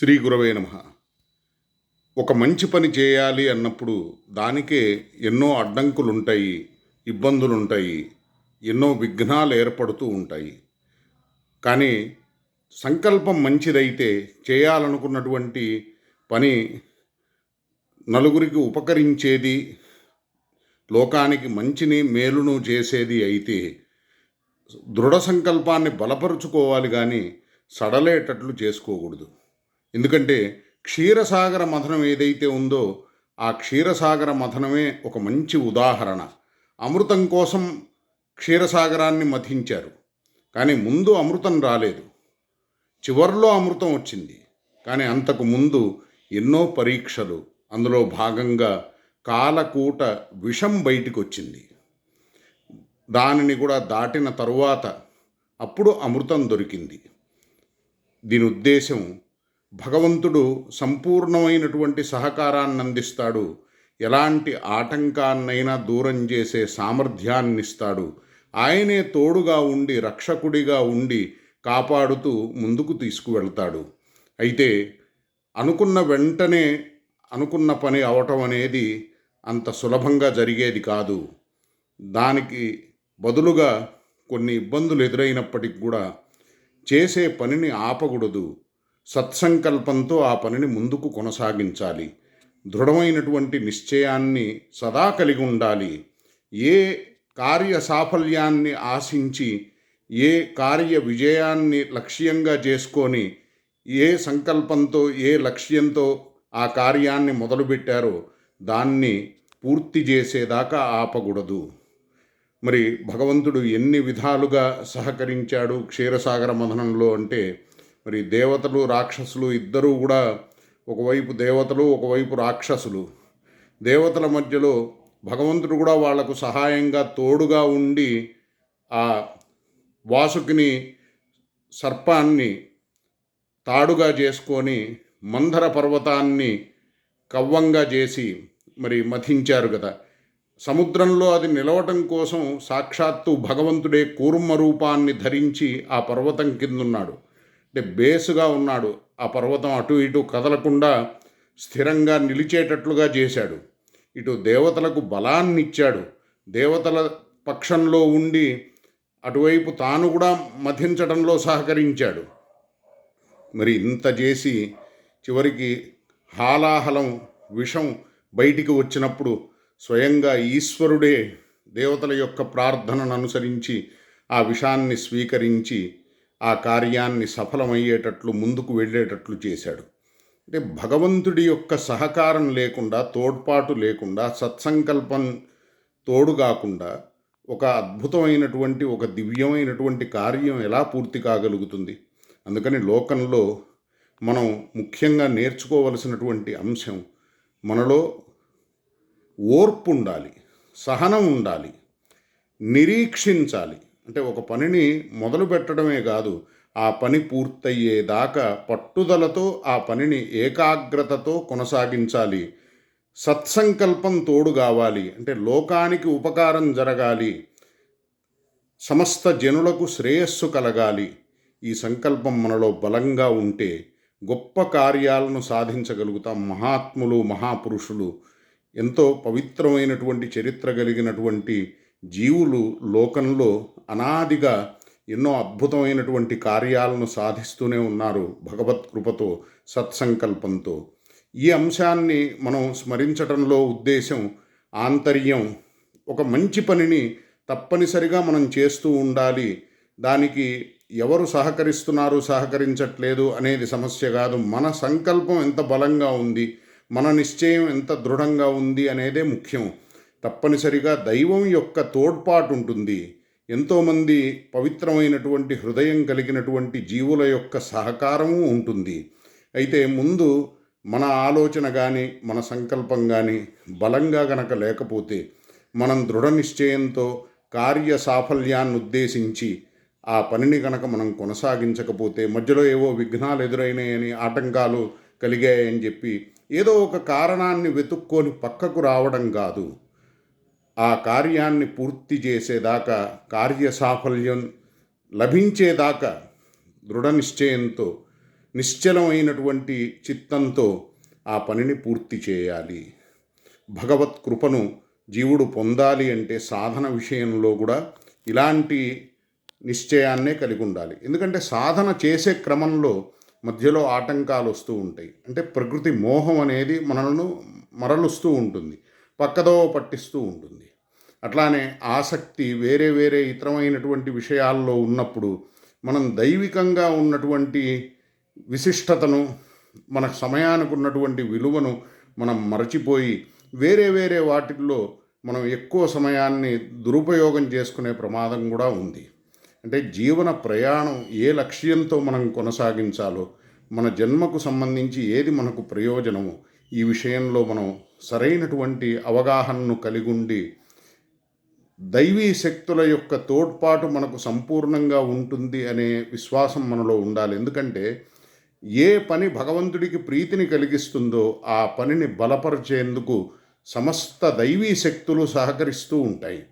శ్రీ గురవే నమ. ఒక మంచి పని చేయాలి అన్నప్పుడు దానికే ఎన్నో అడ్డంకులు ఉంటాయి ఇబ్బందులు ఉంటాయి ఎన్నో విఘ్నాలు ఏర్పడుతూ ఉంటాయి. కానీ సంకల్పం మంచిదైతే చేయాలనుకున్నటువంటి పని నలుగురికి ఉపకరించేది లోకానికి మంచిని మేలును చేసేది అయితే దృఢ సంకల్పాన్ని బలపరుచుకోవాలి కానీ సడలేటట్లు చేసుకోకూడదు. ఎందుకంటే క్షీరసాగర మథనం ఏదైతే ఉందో ఆ క్షీరసాగర మథనమే ఒక మంచి ఉదాహరణ. అమృతం కోసం క్షీరసాగరాన్ని మథించారు. కానీ ముందు అమృతం రాలేదు. చివర్లో అమృతం వచ్చింది. కానీ అంతకు ముందు ఎన్నో పరీక్షలు అందులో భాగంగా కాలకూట విషం బయటికి వచ్చింది దానిని కూడా దాటిన తరువాత అప్పుడు అమృతం దొరికింది. దీని ఉద్దేశం భగవంతుడు సంపూర్ణమైనటువంటి సహకారాన్ని అందిస్తాడు ఎలాంటి ఆటంకాన్నైనా దూరం చేసే సామర్థ్యాన్నిస్తాడు. ఆయనే తోడుగా ఉండి రక్షకుడిగా ఉండి కాపాడుతూ ముందుకు తీసుకువెళ్తాడు. అయితే అనుకున్న వెంటనే అనుకున్న పని అవటం అనేది అంత సులభంగా జరిగేది కాదు. దానికి బదులుగా కొన్ని ఇబ్బందులు ఎదురైనప్పటికి కూడా చేసే పనిని ఆపకూడదు. సత్సంకల్పంతో ఆ పనిని ముందుకు కొనసాగించాలి. దృఢమైనటువంటి నిశ్చయాన్ని సదా కలిగి ఉండాలి. ఏ కార్య సాఫల్యాన్ని ఆశించి ఏ కార్య విజయాన్ని లక్ష్యంగా చేసుకొని ఏ సంకల్పంతో ఏ లక్ష్యంతో ఆ కార్యాన్ని మొదలుపెట్టారో దాన్ని పూర్తి చేసేదాకా ఆపకూడదు. మరి భగవంతుడు ఎన్ని విధాలుగా సహకరించాడు క్షీరసాగర మథనంలో అంటే మరి దేవతలు రాక్షసులు ఇద్దరూ కూడా ఒకవైపు దేవతలు ఒకవైపు రాక్షసులు. దేవతల మధ్యలో భగవంతుడు కూడా వాళ్ళకు సహాయంగా తోడుగా ఉండి ఆ వాసుకిని సర్పాన్ని తాడుగా చేసుకొని మందర పర్వతాన్ని కవ్వంగా చేసి మరి మథించారు కదా సముద్రంలో అది నిలవటం కోసం సాక్షాత్తు భగవంతుడే కూర్మ రూపాన్ని ధరించి ఆ పర్వతం కిందున్నాడు. అంటే బేసుగా ఉన్నాడు. ఆ పర్వతం అటు ఇటు కదలకుండా స్థిరంగా నిలిచేటట్లుగా చేశాడు. ఇటు దేవతలకు బలాన్ని ఇచ్చాడు దేవతల పక్షంలో ఉండి అటువైపు తాను కూడా మధించడంలో సహకరించాడు. మరి ఇంత చేసి చివరికి హాలాహలం విషం బయటికి వచ్చినప్పుడు స్వయంగా ఈశ్వరుడే దేవతల యొక్క ప్రార్థనను అనుసరించి ఆ విషాన్ని స్వీకరించి ఆ కార్యాన్ని సఫలమయ్యేటట్లు ముందుకు వెళ్ళేటట్లు చేశాడు. అంటే భగవంతుడి యొక్క సహకారం లేకుండా తోడ్పాటు లేకుండా సత్సంకల్పం తోడు కాకుండా ఒక అద్భుతమైనటువంటి ఒక దివ్యమైనటువంటి కార్యం ఎలా పూర్తి కాగలుగుతుంది? అందుకని లోకంలో మనం ముఖ్యంగా నేర్చుకోవలసినటువంటి అంశం మనలో ఓర్పు ఉండాలి సహనం ఉండాలి నిరీక్షించాలి. అంటే ఒక పనిని మొదలు పెట్టడమే కాదు ఆ పని పూర్తయ్యేదాకా పట్టుదలతో ఆ పనిని ఏకాగ్రతతో కొనసాగించాలి. సత్సంకల్పం తోడు కావాలి. అంటే లోకానికి ఉపకారం జరగాలి. సమస్త జనులకు శ్రేయస్సు కలగాలి. ఈ సంకల్పం మనలో బలంగా ఉంటే గొప్ప కార్యాలను సాధించగలుగుతాం మహాత్ములు మహాపురుషులు. ఎంతో పవిత్రమైనటువంటి చరిత్ర కలిగినటువంటి జీవులు లోకంలో అనాదిగా ఎన్నో అద్భుతమైనటువంటి కార్యాలను సాధిస్తూనే ఉన్నారు భగవత్ కృపతో సత్సంకల్పంతో. ఈ అంశాన్ని మనం స్మరించడంలో ఉద్దేశం ఆంతర్యం ఒక మంచి పనిని తప్పనిసరిగా మనం చేస్తూ ఉండాలి. దానికి ఎవరు సహకరిస్తున్నారు సహకరించట్లేదు అనేది సమస్య కాదు. మన సంకల్పం ఎంత బలంగా ఉంది మన నిశ్చయం ఎంత దృఢంగా ఉంది అనేదే ముఖ్యం. తప్పనిసరిగా దైవం యొక్క తోడ్పాటు ఉంటుంది ఎంతోమంది పవిత్రమైనటువంటి హృదయం కలిగినటువంటి జీవుల యొక్క సహకారము ఉంటుంది. అయితే ముందు మన ఆలోచన కానీ మన సంకల్పం కానీ బలంగా గనక లేకపోతే మనం దృఢ నిశ్చయంతో కార్య సాఫల్యాన్ని ఉద్దేశించి ఆ పనిని కనుక మనం కొనసాగించకపోతే మధ్యలో ఏవో విఘ్నాలు ఎదురైనాయని ఆటంకాలు కలిగాయని చెప్పి ఏదో ఒక కారణాన్ని వెతుక్కొని పక్కకు రావడం కాదు. ఆ కార్యాన్ని పూర్తి చేసేదాకా కార్య సాఫల్యం లభించేదాకా దృఢ నిశ్చయంతో నిశ్చలమైనటువంటి చిత్తంతో ఆ పనిని పూర్తి చేయాలి. భగవత్ కృపను జీవుడు పొందాలి అంటే సాధన విషయంలో కూడా ఇలాంటి నిశ్చయాన్నే కలిగి ఉండాలి. ఎందుకంటే సాధన చేసే క్రమంలో మధ్యలో ఆటంకాలు వస్తూ ఉంటాయి. అంటే ప్రకృతి మోహం అనేది మనలను మరలుస్తూ ఉంటుంది. పక్కదో పట్టిస్తూ ఉంటుంది. అట్లానే ఆసక్తి వేరే వేరే ఇతరమైనటువంటి విషయాల్లో ఉన్నప్పుడు మనం దైవికంగా ఉన్నటువంటి విశిష్టతను మన సమయానికి ఉన్నటువంటి విలువను మనం మరచిపోయి వేరే వేరే వాటిల్లో మనం ఎక్కువ సమయాన్ని దురుపయోగం చేసుకునే ప్రమాదం కూడా ఉంది. అంటే జీవన ప్రయాణం ఏ లక్ష్యంతో మనం కొనసాగించాలో మన జన్మకు సంబంధించి ఏది మనకు ప్రయోజనమో ఈ విషయంలో మనం సరైనటువంటి అవగాహనను కలిగి ఉండి దైవీ శక్తుల యొక్క తోడ్పాటు మనకు సంపూర్ణంగా ఉంటుంది అనే విశ్వాసం మనలో ఉండాలి. ఎందుకంటే ఏ పని భగవంతుడికి ప్రీతిని కలిగిస్తుందో ఆ పనిని బలపరిచేందుకు సమస్త దైవీ శక్తులు సహకరిస్తూ ఉంటాయి.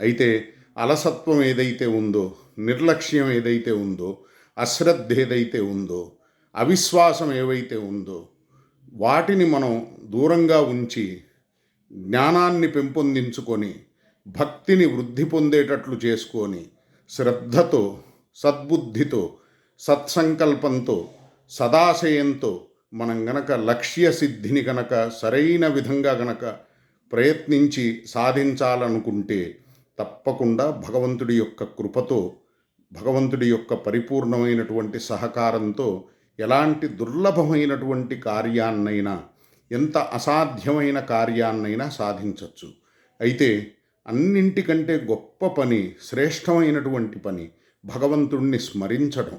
అయితే అలసత్వం ఏదైతే ఉందో నిర్లక్ష్యం ఏదైతే ఉందో అశ్రద్ధ ఏదైతే ఉందో అవిశ్వాసం ఏవైతే ఉందో వాటిని మనం దూరంగా ఉంచి జ్ఞానాన్ని పెంపొందించుకొని భక్తిని వృద్ధి పొందేటట్లు చేసుకొని శ్రద్ధతో సద్బుద్ధితో సత్సంకల్పంతో సదాశయంతో మనం గనక లక్ష్య సిద్ధిని గనక సరైన విధంగా గనక ప్రయత్నించి సాధించాలనుకుంటే తప్పకుండా భగవంతుడి యొక్క కృపతో భగవంతుడి యొక్క పరిపూర్ణమైనటువంటి సహకారంతో ఎలాంటి దుర్లభమైనటువంటి కార్యాన్నైనా ఎంత అసాధ్యమైన కార్యాన్నైనా సాధించవచ్చు అయితే అన్నింటికంటే గొప్ప పని శ్రేష్టమైనటువంటి పని భగవంతుణ్ణి స్మరించడం.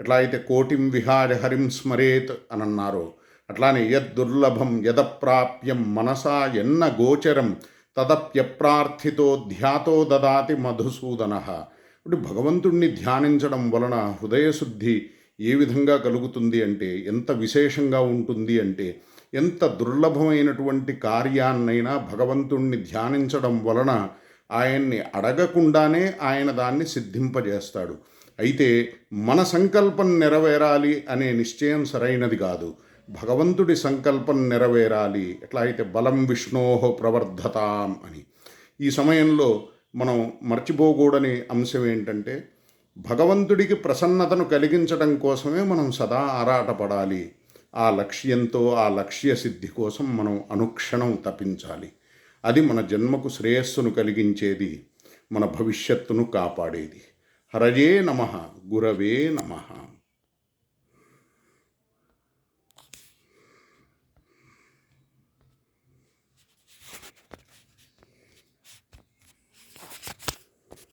ఎట్లా అయితే కోటిం విహార హరిం స్మరేత్ అని అన్నారో అట్లానే యద్దుర్లభం యదప్రాప్యం మనసా ఎన్న గోచరం తదప్యప్రార్థితో ధ్యాతో దదాతి మధుసూదన. ఇప్పుడు భగవంతుణ్ణి ధ్యానించడం వలన హృదయశుద్ధి ఏ విధంగా కలుగుతుంది అంటే ఎంత విశేషంగా ఉంటుంది అంటే ఎంత దుర్లభమైనటువంటి కార్యాన్నైనా భగవంతుణ్ణి ధ్యానించడం వలన ఆయన్ని అడగకుండానే ఆయన దాన్ని సిద్ధింపజేస్తాడు. అయితే మన సంకల్పం నెరవేరాలి అనే నిశ్చయం సరైనది కాదు. భగవంతుడి సంకల్పం నెరవేరాలి. ఎట్లా అయితే బలం విష్ణోహ ప్రవర్ధతాం అని. ఈ సమయంలో మనం మర్చిపోకూడని అంశం ఏంటంటే భగవంతుడికి ప్రసన్నతను కలిగించడం కోసమే మనం సదా ఆరాటపడాలి. ఆ లక్ష్యంతో ఆ లక్ష్య సిద్ధి కోసం మనం అనుక్షణం తపించాలి. అది మన జన్మకు శ్రేయస్సును కలిగించేది మన భవిష్యత్తును కాపాడేది. హరజే నమ గురవే నమ.